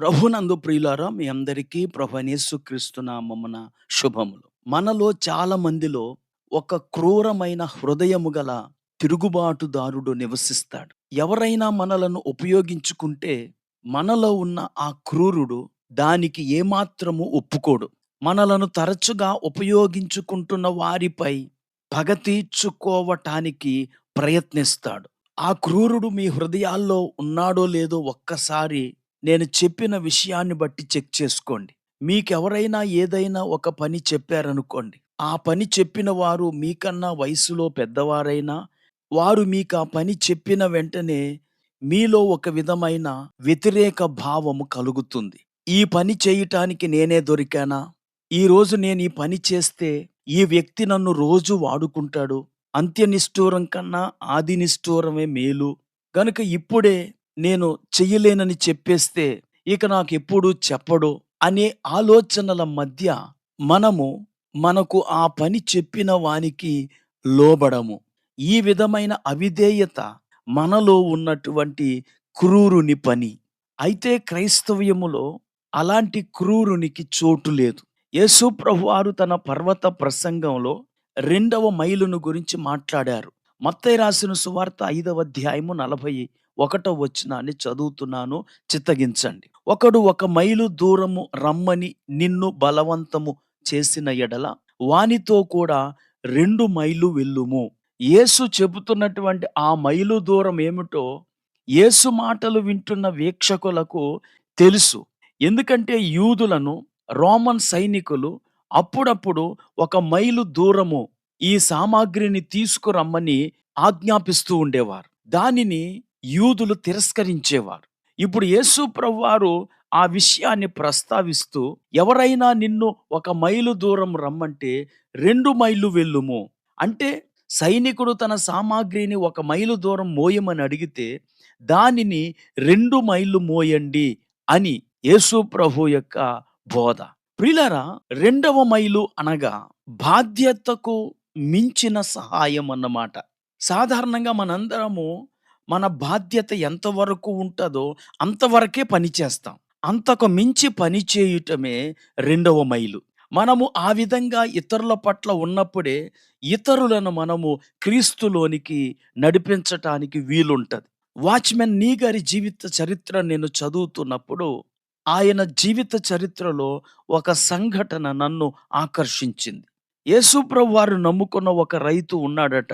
ప్రభునందు ప్రియులారా మీ అందరికీ ప్రభనేసు క్రీస్తునామమున శుభములు. మనలో చాలా మందిలో ఒక క్రూరమైన హృదయము గల తిరుగుబాటుదారుడు నివసిస్తాడు. ఎవరైనా మనలను ఉపయోగించుకుంటే మనలో ఉన్న ఆ క్రూరుడు దానికి ఏమాత్రము ఒప్పుకోడు. మనలను తరచుగా ఉపయోగించుకుంటున్న వారిపై పగ తీర్చుకోవటానికి ప్రయత్నిస్తాడు. ఆ క్రూరుడు మీ హృదయాల్లో ఉన్నాడో లేదో ఒక్కసారి నేను చెప్పిన విషయాన్ని బట్టి చెక్ చేసుకోండి. మీకెవరైనా ఏదైనా ఒక పని చెప్పారనుకోండి. ఆ పని చెప్పిన వారు మీకన్నా వయసులో పెద్దవారైనా వారు మీకు ఆ పని చెప్పిన వెంటనే మీలో ఒక విధమైన వ్యతిరేక భావము కలుగుతుంది. ఈ పని చేయటానికి నేనే దొరికానా? ఈరోజు నేను ఈ పని చేస్తే ఈ వ్యక్తి నన్ను రోజు వాడుకుంటాడు. అంత్య నిష్ఠూరం కన్నా ఆది నిష్ఠూరమే మేలు. గనుక ఇప్పుడే నేను చెయ్యలేనని చెప్పేస్తే ఇక నాకు ఎప్పుడు చెప్పడు అనే ఆలోచనల మధ్య మనము మనకు ఆ పని చెప్పిన వానికి లోబడము. ఈ విధమైన అవిధేయత మనలో ఉన్నటువంటి క్రూరుని పని. అయితే క్రైస్తవ్యములో అలాంటి క్రూరునికి చోటు లేదు. యేసు ప్రభువారు తన పర్వత ప్రసంగంలో రెండవ మైలును గురించి మాట్లాడారు. మత్తయ్య రాసిన సువార్త ఐదవ అధ్యాయము నలభై ఒకటో వచనాన్ని చదువుతున్నాను చిత్తగించండి. ఒకడు ఒక మైలు దూరము రమ్మని నిన్ను బలవంతము చేసిన ఎడల వానితో కూడా రెండు మైలు వెళ్ళుము. యేసు చెబుతున్నటువంటి ఆ మైలు దూరం ఏమిటో యేసు మాటలు వింటున్న వీక్షకులకు తెలుసు. ఎందుకంటే యూదులను రోమన్ సైనికులు అప్పుడప్పుడు ఒక మైలు దూరము ఈ సామాగ్రిని తీసుకురమ్మని ఆజ్ఞాపిస్తూ ఉండేవారు. దానిని యూదులు తిరస్కరించేవారు. ఇప్పుడు యేసు ప్రభువారు ఆ విషయాన్ని ప్రస్తావిస్తూ ఎవరైనా నిన్ను ఒక మైలు దూరం రమ్మంటే రెండు మైళ్ళు వెళ్ళుము. అంటే సైనికుడు తన సామాగ్రిని ఒక మైలు దూరం మోయమని అడిగితే దానిని రెండు మైళ్ళు మోయండి అని యేసు ప్రభు యొక్క బోధ. ప్రిలరా రెండవ మైలు అనగా బాధ్యతకు మించిన సహాయం అన్నమాట. సాధారణంగా మనందరము మన బాధ్యత ఎంతవరకు ఉంటుందో అంతవరకే పని చేస్తాం. అంతకు మించి పని చేయటమే రెండవ మైలు. మనము ఆ విధంగా ఇతరుల పట్ల ఉన్నప్పుడే ఇతరులను మనము క్రీస్తులోనికి నడిపించటానికి వీలుంటుంది. వాచ్మెన్ నీ గారి జీవిత చరిత్ర నేను చదువుతున్నప్పుడు ఆయన జీవిత చరిత్రలో ఒక సంఘటన నన్ను ఆకర్షించింది. యేసుప్రభు వారు నమ్ముకున్న ఒక రైతు ఉన్నాడట.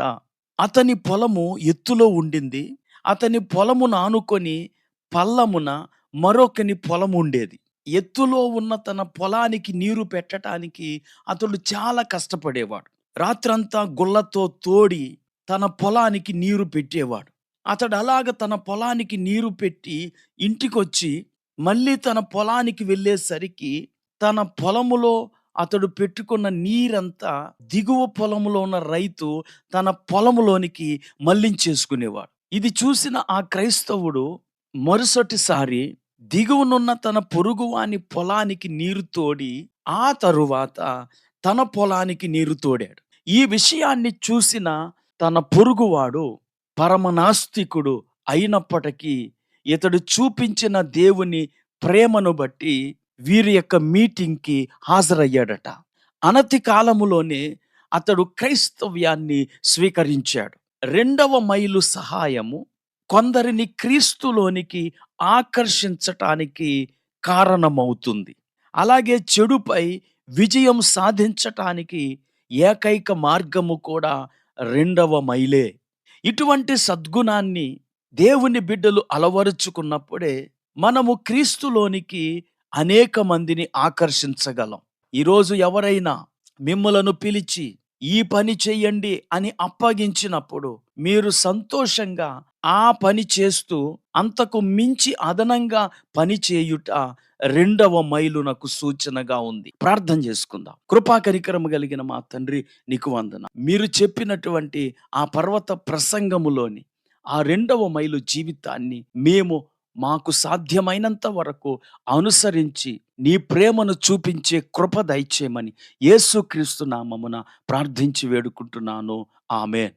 అతని పొలము ఎత్తులో ఉండింది. అతని పొలమును ఆనుకొని పల్లమున మరొకని పొలం ఉండేది. ఎత్తులో ఉన్న తన పొలానికి నీరు పెట్టడానికి అతడు చాలా కష్టపడేవాడు. రాత్రంతా గుళ్ళతో తోడి తన పొలానికి నీరు పెట్టేవాడు. అతడు అలాగ తన పొలానికి నీరు పెట్టి ఇంటికొచ్చి మళ్ళీ తన పొలానికి వెళ్ళేసరికి తన పొలములో అతడు పెట్టుకున్న నీరంతా దిగువ పొలములో ఉన్న రైతు తన పొలములోనికి మళ్ళించేసుకునేవాడు. ఇది చూసిన ఆ క్రైస్తవుడు మరుసటిసారి దిగువనున్న తన పొరుగువాని పొలానికి నీరు తోడి ఆ తరువాత తన పొలానికి నీరు తోడాడు. ఈ విషయాన్ని చూసిన తన పొరుగువాడు పరమనాస్తికుడు అయినప్పటికీ ఇతడు చూపించిన దేవుని ప్రేమను బట్టి వీరి యొక్క మీటింగ్కి హాజరయ్యాడట. అనతి కాలములోనే అతడు క్రైస్తవ్యాన్ని స్వీకరించాడు. రెండవ మైలు సహాయము కొందరిని క్రీస్తులోనికి ఆకర్షించటానికి కారణమవుతుంది. అలాగే చెడుపై విజయం సాధించటానికి ఏకైక మార్గము కూడా రెండవ మైలే. ఇటువంటి సద్గుణాన్ని దేవుని బిడ్డలు అలవరుచుకున్నప్పుడే మనము క్రీస్తులోనికి అనేక మందిని ఆకర్షించగలం. ఈరోజు ఎవరైనా మిమ్మలను పిలిచి ఈ పని చెయ్యండి అని అప్పగించినప్పుడు మీరు సంతోషంగా ఆ పని చేస్తూ అంతకు మించి అదనంగా పని చేయుట రెండవ మైలునకు సూచనగా ఉంది. ప్రార్థన చేసుకుందాం. కృపా కరికరము కలిగిన మా తండ్రి నీకు వందన. మీరు చెప్పినటువంటి ఆ పర్వత ప్రసంగములోని ఆ రెండవ మైలు జీవితాన్ని మేము మాకు సాధ్యమైనంత వరకు అనుసరించి నీ ప్రేమను చూపించే కృప దయచేయమని యేసుక్రీస్తు నామమున ప్రార్థించి వేడుకుంటున్నాను. ఆమె